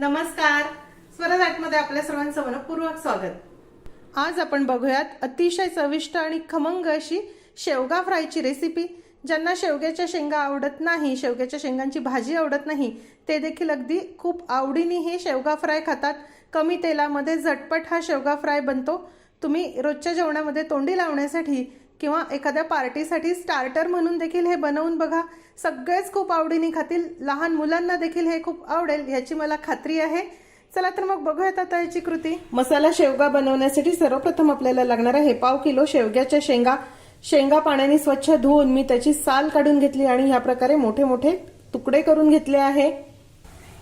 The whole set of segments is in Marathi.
नमस्कार. स्वरदाटमध्ये आपल्या सर्वांचं मनपूर्वक स्वागत. आज आपण बघूयात अतिशय चविष्ट आणि खमंग अशी शेवगा फ्रायची रेसिपी ज्यांना शेवग्याच्या शेंगा आवडत नाही शेवग्याच्या शेंगांची भाजी आवडत नाही ते देखील अगदी खूप आवडीने हे शेवगा फ्राय खातात. कमी तेलामध्ये झटपट हा शेवगा फ्राय बनतो. तुम्ही रोजच्या जेवणामध्ये तोंडी लावण्यासाठी किंवा एखाद्या पार्टीसाठी स्टार्टर म्हणून देखील हे बनवून बघा. सगळेच खूप आवडीने खातील. लहान मुलांना देखील हे खूप आवडेल ह्याची मला खात्री आहे. चला तर मग बघूयात आता याची कृती. मसाला शेवगा बनवण्यासाठी सर्वप्रथम आपल्याला लागणार आहे पाव किलो शेवग्याच्या शेंगा. शेंगा पाण्याने स्वच्छ धुवून मी त्याची साल काढून घेतली आणि ह्या प्रकारे मोठे मोठे तुकडे करून घेतले आहे.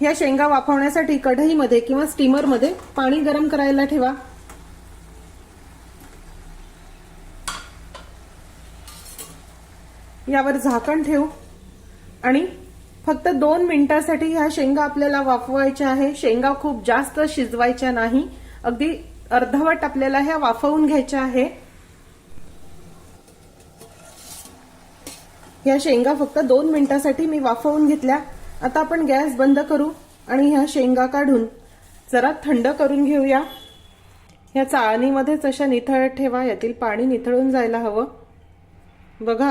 ह्या शेंगा वाफवण्यासाठी कढईमध्ये किंवा स्टीमरमध्ये पाणी गरम करायला ठेवा. यावर झाकण ठेवू. आणि फक्त दोन मिनिटासाठी ह्या शेंगा आपल्याला वाफवायच्या आहे. शेंगा खूप जास्त शिजवायच्या नाही. अगदी अर्धवट आपल्याला ह्या वाफवून घ्यायच्या आहे. ह्या शेंगा फक्त दोन मिनिटासाठी मी वाफवून घेतल्या. आता आपण गॅस बंद करू आणि ह्या शेंगा काढून जरा थंड करून घेऊया. ह्या चाळणीमध्येच अशा निथळत ठेवा यातील पाणी निथळून जायला हवं. बघा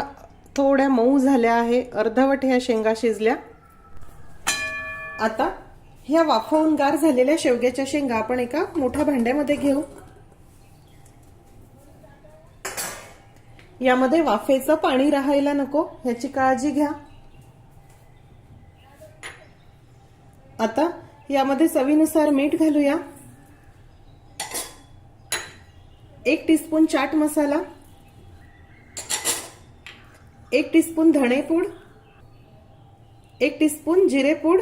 थोड्या मऊ झाल्या आहे. अर्धवट ह्या शेंगा शिजल्या. आता ह्या वाफवून गार झालेल्या शेवग्याच्या शेंगा आपण एका मोठ्या भांड्यामध्ये घेऊ. यामध्ये वाफेचं पाणी राहायला नको ह्याची काळजी घ्या. आता यामध्ये चवीनुसार मीठ घालूया. एक टीस्पून चाट मसाला. एक टीस्पून धणेपूड एक टीस्पून जिरेपूड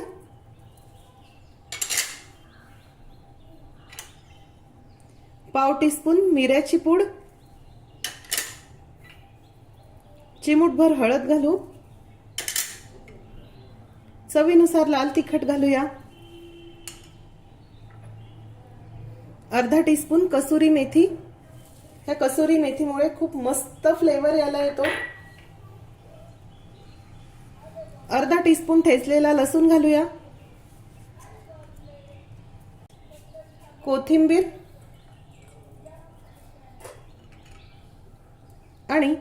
पाव टीस्पून मिऱ्याची पूड चिमूटभर हळद घालू चवीनुसार लाल तिखट घालूया अर्धा टीस्पून कसुरी मेथी. ह्या कसुरी मेथीमुळे खूप मस्त फ्लेवर याला येतो. अर्धा टीस्पून ठेचलेला लसूण घालूया. कोथिंबीर. आणि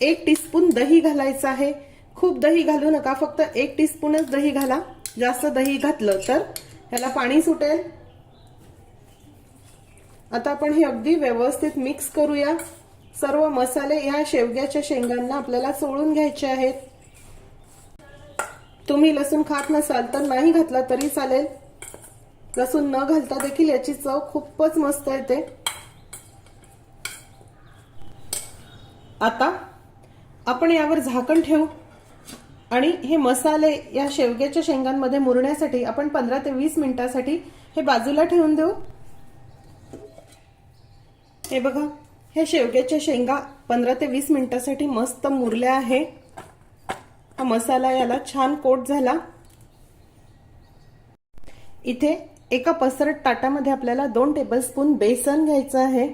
एक टीस्पून दही घालायचं आहे. खूप दही घालू नका फक्त एक टीस्पूनच दही घाला. जास्त दही घातलं तर ह्याला पाणी सुटेल. आता आपण हे अगदी व्यवस्थित मिक्स करूया. सर्व मसाले ह्या शेवग्याच्या शेंगांना आपल्याला सोडून घ्यायचे आहेत. तुम्ही लसूण खात नसाल तर नाही घातला तरी चालेल. लसूण न घालता देखील याची चव खूपच मस्त येते आता आपण यावर झाकण ठेवू. आणि हे मसाले या शेवग्याच्या शेंगांमध्ये मुरण्यासाठी आपण पंधरा ते वीस मिनिटासाठी हे बाजूला ठेवून देऊ. हे बघा हे शेवग्याच्या शेंगा पंधरा ते वीस मिनिटासाठी मस्त मुरल्या आहे. हा मसाला याला छान कोट झाला. इथे एका पसरट ताटामध्ये आपल्याला दोन टेबलस्पून बेसन घ्यायचं आहे.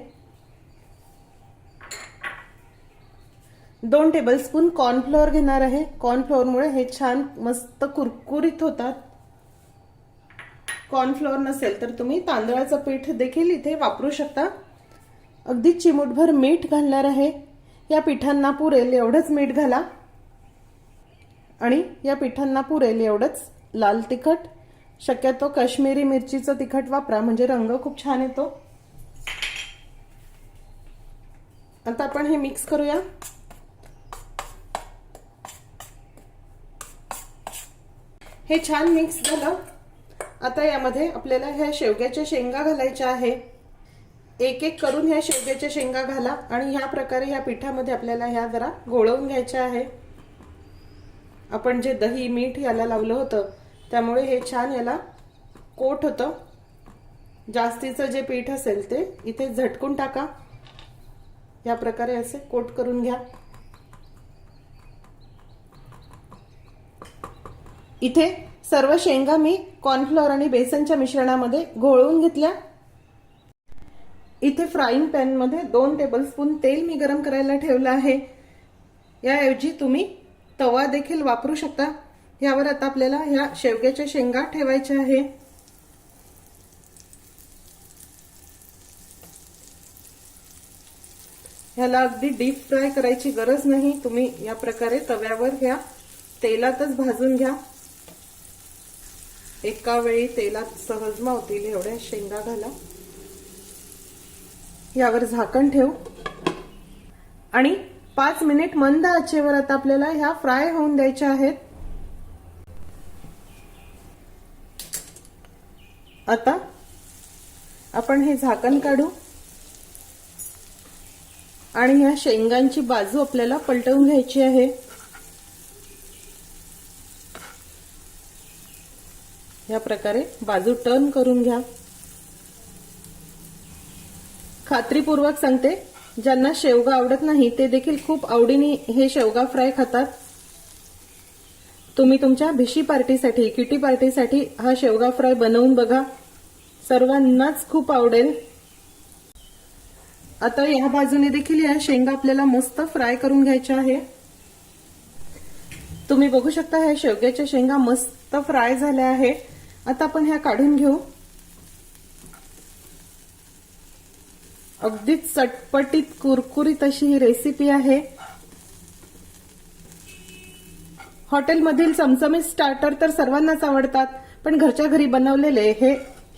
दोन टेबलस्पून कॉर्नफ्लोअर घेणार आहे. कॉर्नफ्लोअरमुळे हे छान मस्त कुरकुरीत होतात. कॉर्नफ्लोअर नसेल तर तुम्ही तांदळाचं पीठ देखील इथे वापरू शकता. अगदी चिमूटभर मीठ घालणार आहे. या पिठांना पुरेल एवढंच मीठ घाला. आणि या पिठांना पुरेल एवढंच. लाल तिखट शक्यतो काश्मीरी मिरचीचं तिखट वापरा म्हणजे रंग खूप छान येतो. आता आपण हे मिक्स करूया. हे छान मिक्स झालं. आता यामध्ये आपल्याला ह्या शेवग्याच्या शेंगा घालायच्या आहे. एक एक करून ह्या शेवग्याच्या शेंगा घाला आणि ह्या प्रकारे ह्या पिठामध्ये आपल्याला ह्या जरा गोळवून घ्यायच्या आहे. आपण जे दही मीठ याला लावलं होतं त्यामुळे हे छान याला कोट होतं. जास्तीचं जे पीठ असेल ते इथे झटकून टाका. या प्रकारे असे कोट करून घ्या. इथे सर्व शेंगा मी कॉर्नफ्लॉवर आणि बेसनच्या मिश्रणामध्ये घोळवून घेतल्या. इथे फ्राईंग पॅनमध्ये दोन टेबलस्पून तेल मी गरम करायला ठेवलं आहे. याऐवजी तुम्ही तवा देखील वापरू शकता. यावर आता आपल्याला ह्या शेवग्याच्या शेंगा ठेवायच्या आहे. ह्याला अगदी डीप फ्राय करायची गरज नाही. तुम्ही या प्रकारे तव्यावर ह्या तेलातच भाजून घ्या. एका वेळी तेलात सहज मावतील एवढ्या शेंगा घाला. यावर झाकण ठेवू. आणि पाच मिनिट मंद आचेवर आता आपल्याला ह्या फ्राय होऊन द्यायच्या आहेत. आता आपण हे झाकण काढू. आणि ह्या शेंगांची बाजू आपल्याला पलटवून घ्यायची आहे. या प्रकारे बाजू टर्न करून घ्या. खात्रीपूर्वक सांगते ज्यांना शेवगा आवडत नाही ते देखील खूप आवडीने हे शेवगा फ्राय खातात. तुम्ही तुमच्या भिशी पार्टीसाठी किटी पार्टीसाठी हा शेवगा फ्राय बनवून बघा. सर्वांनाच खूप आवडेल. आता या बाजूने देखील या शेंगा आपल्याला मस्त फ्राय करून घ्यायच्या आहे. तुम्ही बघू शकता ह्या शेवग्याच्या शेंगा मस्त फ्राय झाल्या आहे. आता आपण ह्या काढून घेऊ. अगदीच चटपटीत कुरकुरीत अशी ही रेसिपी आहे. हॉटेलमधील चमचमीत स्टार्टर तर सर्वांनाच आवडतात पण घरच्या घरी बनवलेले हे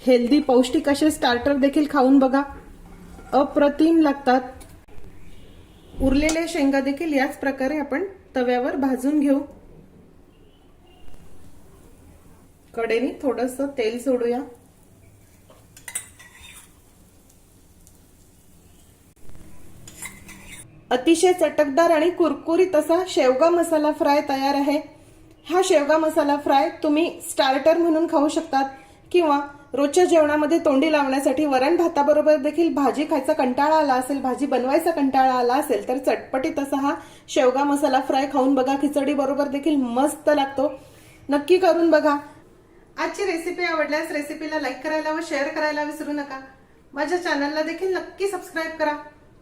हेल्दी पौष्टिक असे स्टार्टर देखील खाऊन बघा. अप्रतिम लागतात. उरलेल्या शेंगा देखील याच प्रकारे आपण तव्यावर भाजून घेऊ. कडेने थोडस तेल सोडूया. अतिशय चटकदार आणि कुरकुरीत असा शेवगा मसाला फ्राय तयार आहे. हा शेवगा मसाला फ्राय तुम्ही स्टार्टर म्हणून खाऊ शकतात किंवा रोजच्या जेवणामध्ये तोंडी लावण्यासाठी वरण भाताबरोबर देखील भाजी खायचा कंटाळा आला असेल भाजी बनवायचा कंटाळा आला असेल तर चटपटीत असा हा शेवगा मसाला फ्राय खाऊन बघा खिचडी बरोबर देखील मस्त लागतो. नक्की करून बघा. आजची रेसिपी आवडल्यास रेसिपीला लाईक करायला व शेअर करायला विसरू नका. माझ्या चॅनलला देखील नक्की सबस्क्राईब करा.